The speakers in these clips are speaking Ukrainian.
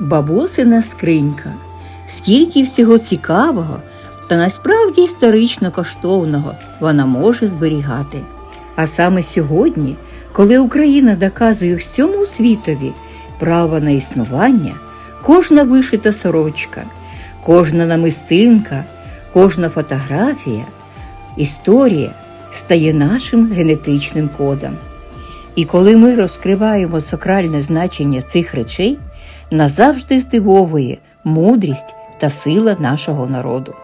Бабусина скринька. Скільки всього цікавого та насправді історично коштовного вона може зберігати. А саме сьогодні, коли Україна доказує всьому світові право на існування, кожна вишита сорочка, кожна намистинка, кожна фотографія, історія стає нашим генетичним кодом. І коли ми розкриваємо сакральне значення цих речей, назавжди здивовує мудрість та сила нашого народу.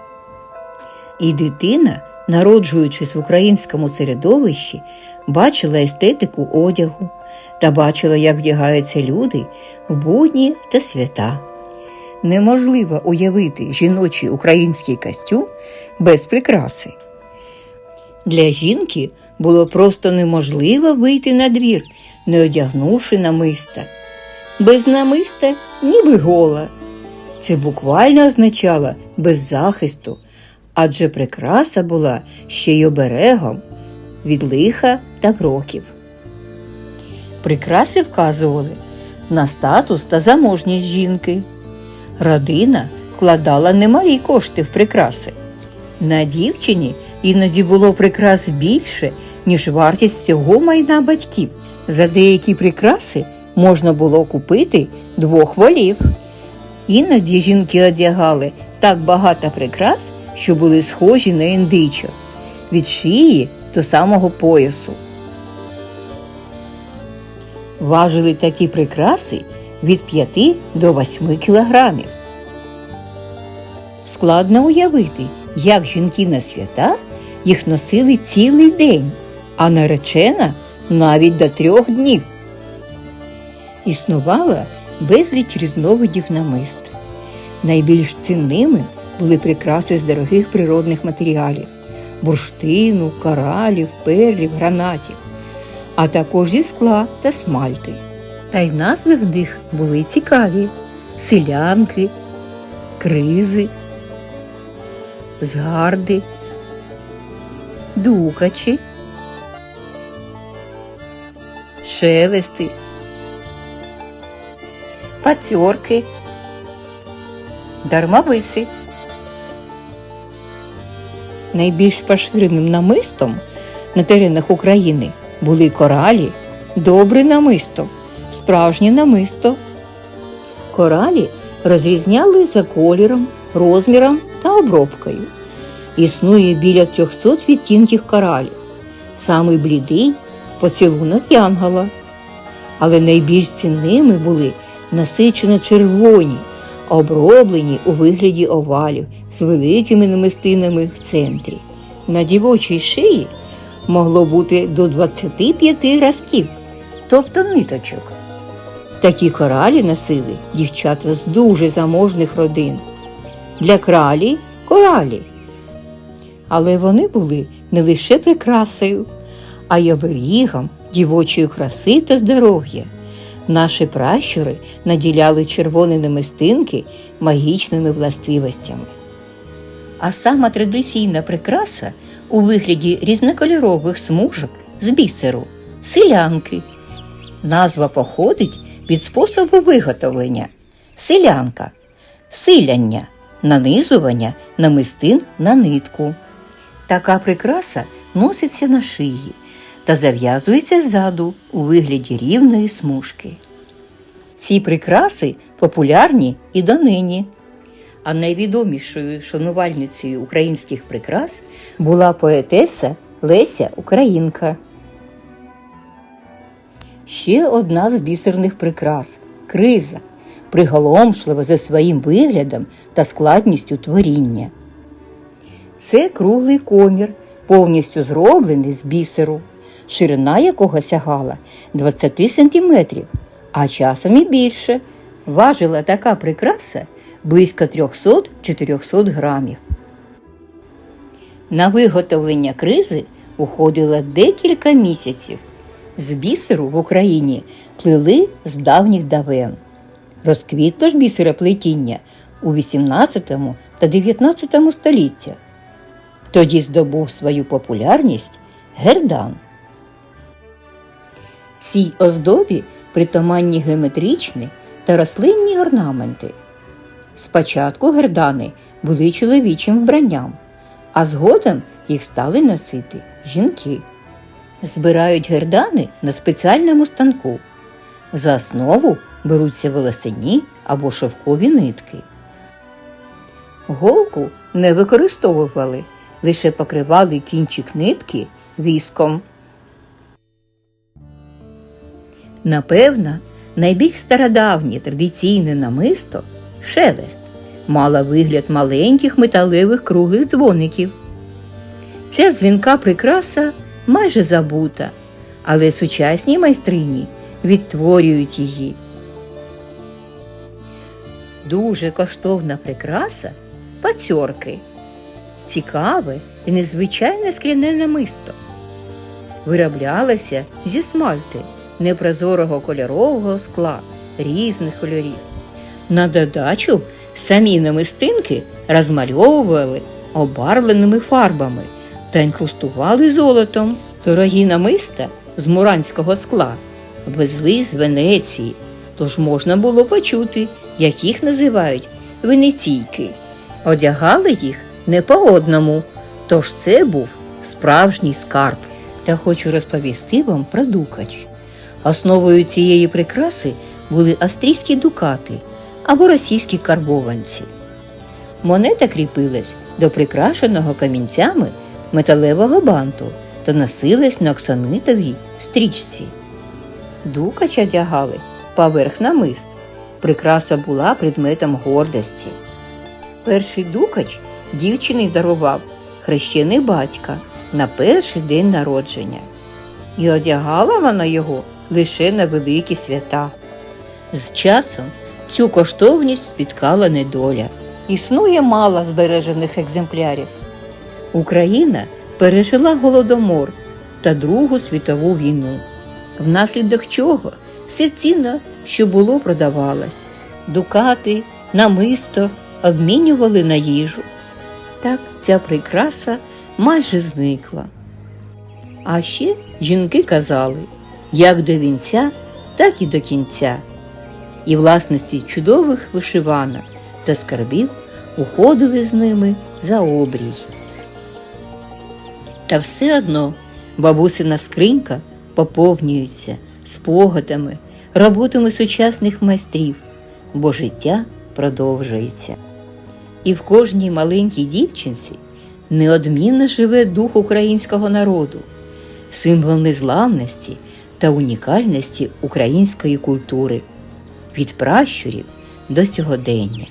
І дитина, народжуючись в українському середовищі, бачила естетику одягу та бачила, як вдягаються люди в будні та свята. Неможливо уявити жіночий український костюм без прикраси. Для жінки було просто неможливо вийти на двір, не одягнувши намиста. Без намиста ніби гола. Це буквально означало без захисту, адже прикраса була ще й оберегом від лиха та вроків. Прикраси вказували на статус та заможність жінки. Родина вкладала немалі кошти в прикраси. На дівчині іноді було прикрас більше, ніж вартість всього майна батьків. За деякі прикраси можна було купити двох волів. Іноді жінки одягали так багато прикрас, що були схожі на індичок від шиї до самого поясу. Важили такі прикраси від 5 до 8 кілограмів. Складно уявити, як жінки на свята їх носили цілий день, а наречена навіть до трьох днів. Існувала безліч різновидів намист. Найбільш цінними були прикраси з дорогих природних матеріалів бурштину, коралів, перлів, гранатів, а також зі скла та смальти. Та й назви в них були цікаві: селянки, кризи, згарди, дукачі, шелести, пацьорки, дармовиси. Найбільш поширеним намистом на теренах України були коралі, добре намисто, справжнє намисто. Коралі розрізняли за кольором, розміром та обробкою. Існує біля 300 відтінків коралів. Самий блідий поцілунок янгола. Але найбільш цінними були насичено червоні, оброблені у вигляді овалів з великими намистинами в центрі. На дівочій шиї могло бути до 25 разків, тобто ниточок. Такі коралі носили дівчата з дуже заможних родин. Для кралі коралі. Але вони були не лише прикрасою, а й оберігом дівочої краси та здоров'я. Наші пращури наділяли червоні намистинки магічними властивостями. А сама традиційна прикраса у вигляді різнокольорових смужок з бісеру селянки. Назва походить від способу виготовлення селянка, силяння, нанизування намистин на нитку. Така прикраса носиться на шиї та зав'язується ззаду у вигляді рівної смужки. Ці прикраси популярні і донині. А найвідомішою шанувальницею українських прикрас була поетеса Леся Українка. Ще одна з бісерних прикрас криза, приголомшлива за своїм виглядом та складністю творіння. Це круглий комір, повністю зроблений з бісеру, ширина якого сягала 20 сантиметрів, а часом і більше. Важила така прикраса близько 300-400 грамів. На виготовлення кризи уходило декілька місяців. З бісеру в Україні плели з давніх давен. Розквітло ж бісероплетіння у 18 та 19 століттях. Тоді здобув свою популярність гердан. Цій оздобі притаманні геометричні та рослинні орнаменти. Спочатку гердани були чоловічим вбранням, а згодом їх стали носити жінки. Збирають гердани на спеціальному станку. За основу беруться волосяні або шовкові нитки. Голку не використовували, лише покривали кінчик нитки віском. Напевно, найбільш стародавнє традиційне намисто шелест мала вигляд маленьких металевих круглих дзвоників. Ця дзвінка прикраса майже забута, але сучасні майстрині відтворюють її. Дуже коштовна прикраса пацьорки. Цікаве і незвичайне скляне намисто. Вироблялося зі смальти непрозорого кольорового скла різних кольорів. На додачу самі намистинки розмальовували обарвленими фарбами та інкрустували золотом. Дорогі намиста з муранського скла везли з Венеції, тож можна було почути, як їх називають венеційки. Одягали їх не по одному, тож це був справжній скарб. Та хочу розповісти вам про дукач. Основою цієї прикраси були австрійські дукати або російські карбованці. Монета кріпилась до прикрашеного камінцями металевого банту та носилась на оксанитовій стрічці. Дукач одягали поверх намист. Прикраса була предметом гордості. Перший дукач дівчини дарував хрещений батька на перший день народження. І одягала вона його лише на великі свята. З часом цю коштовність спіткала недоля. Існує мало збережених екземплярів. Україна пережила голодомор та Другу світову війну, внаслідок чого все цінно, що було, продавалось. Дукати, намисто обмінювали на їжу. Так ця прикраса майже зникла. А ще жінки казали, як до вінця, так і до кінця. І власності чудових вишиванок та скарбів уходили з ними за обрій. Та все одно бабусина скринька поповнюється спогадами, роботами сучасних майстрів, бо життя продовжується. І в кожній маленькій дівчинці неодмінно живе дух українського народу, символ незламності та унікальності української культури від пращурів до сьогодення.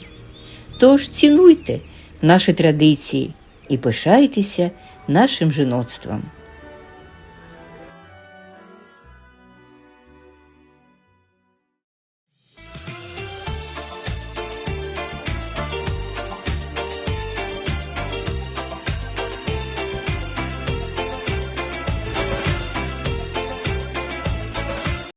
Тож цінуйте наші традиції і пишайтеся нашим жіноцтвом.